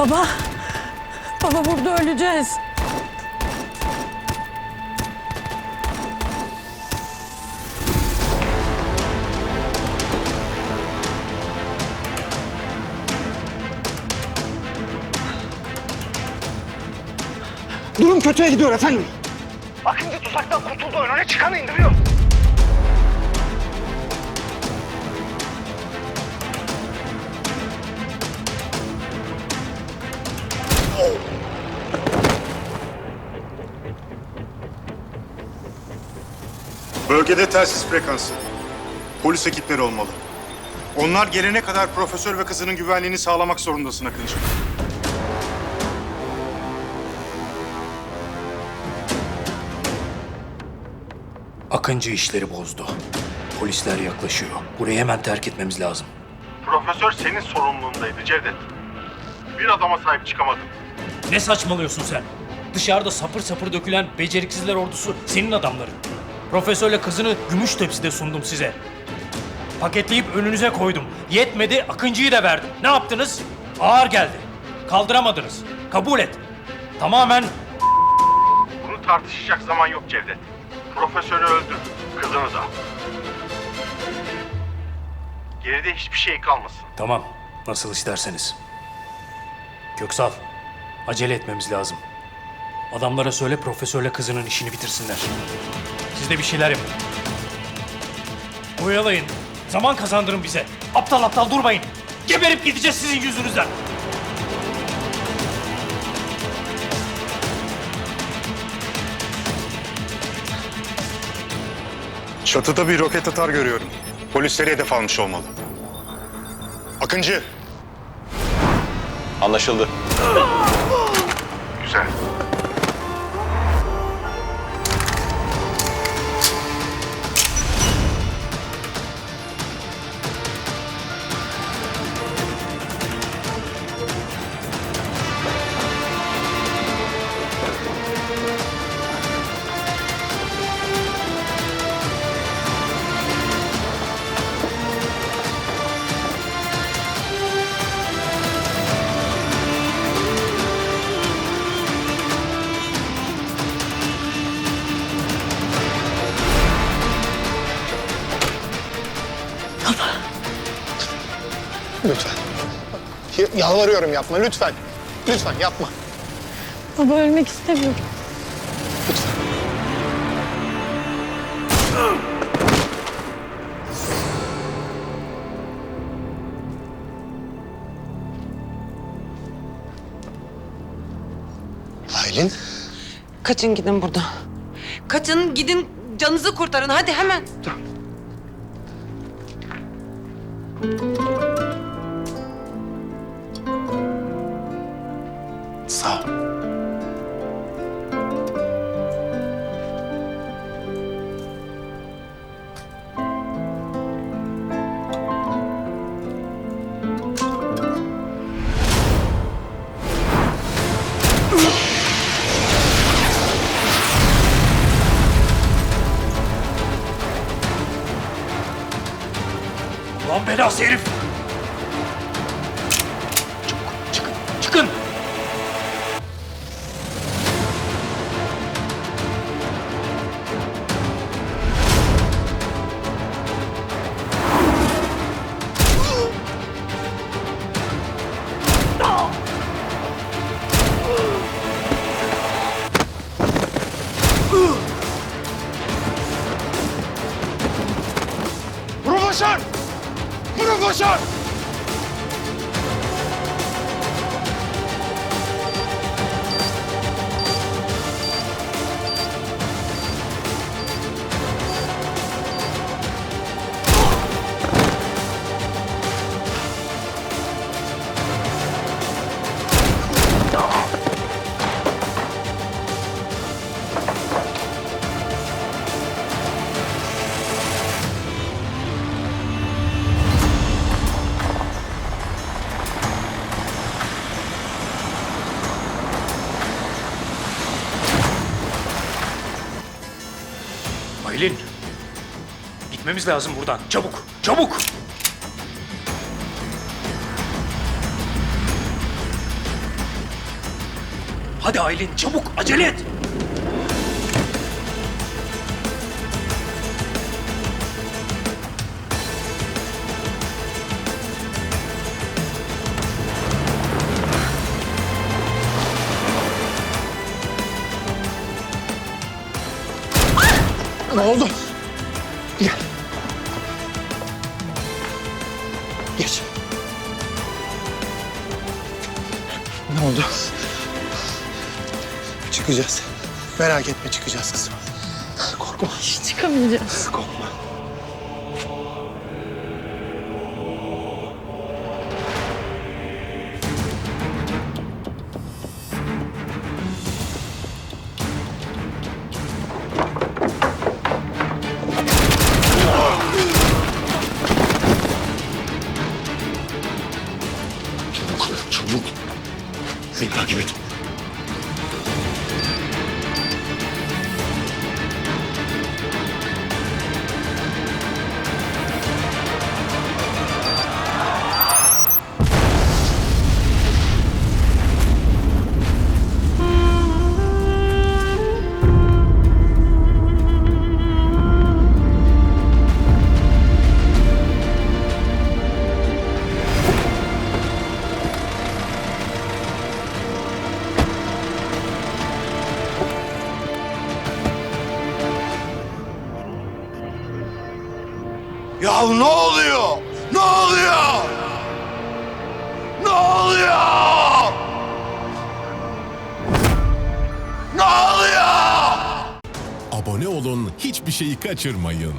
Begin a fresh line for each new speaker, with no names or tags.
Baba. Baba burada öleceğiz.
Durum kötüye gidiyor efendim.
Akıncı tuzaktan kurtuldu önüne çıkanı indiriyor.
Bölgede telsiz frekansı. Polis ekipleri olmalı. Onlar gelene kadar profesör ve kızının güvenliğini sağlamak zorundasın Akıncı.
Akıncı işleri bozdu. Polisler yaklaşıyor. Burayı hemen terk etmemiz lazım.
Profesör senin sorumluluğundaydı Cevdet. Bir adama sahip çıkamadın.
Ne saçmalıyorsun sen? Dışarıda sapır sapır dökülen beceriksizler ordusu senin adamların. Profesörle kızını gümüş tepside sundum size. Paketleyip önünüze koydum. Yetmedi, Akıncı'yı da verdim. Ne yaptınız? Ağır geldi. Kaldıramadınız. Kabul et. Tamamen
Bunu tartışacak zaman yok Cevdet. Profesörü öldü, kızını da. Geride hiçbir şey kalmasın.
Tamam, nasıl isterseniz. Köksal, acele etmemiz lazım. Adamlara söyle profesörle kızının işini bitirsinler. Siz de bir şeyler yapın. Oyalayın, zaman kazandırın bize. Aptal aptal durmayın. Geberip gideceğiz sizin yüzünüzden.
Çatıda bir roket atar görüyorum. Polisleri hedef almış olmalı. Akıncı.
Anlaşıldı.
Güzel.
Lütfen. Y- Yalvarıyorum yapma lütfen. Lütfen yapma.
Baba ölmek istemiyorum.
Lütfen. Aylin.
Kaçın gidin buradan. Kaçın gidin canınızı kurtarın hadi hemen.
Música Lan belası herif! Gitmemiz lazım buradan. Çabuk, çabuk. Hadi Aylin çabuk acele et.
Ne oldu? Gel. Ne oldu? Çıkacağız. Merak etme çıkacağız kızım. Korkma.
Çıkamayacağız.
Korkma.
accurate. Ne oluyor? Ne oluyor? Ne oluyor? Ne oluyor?
Abone olun, hiçbir şeyi kaçırmayın.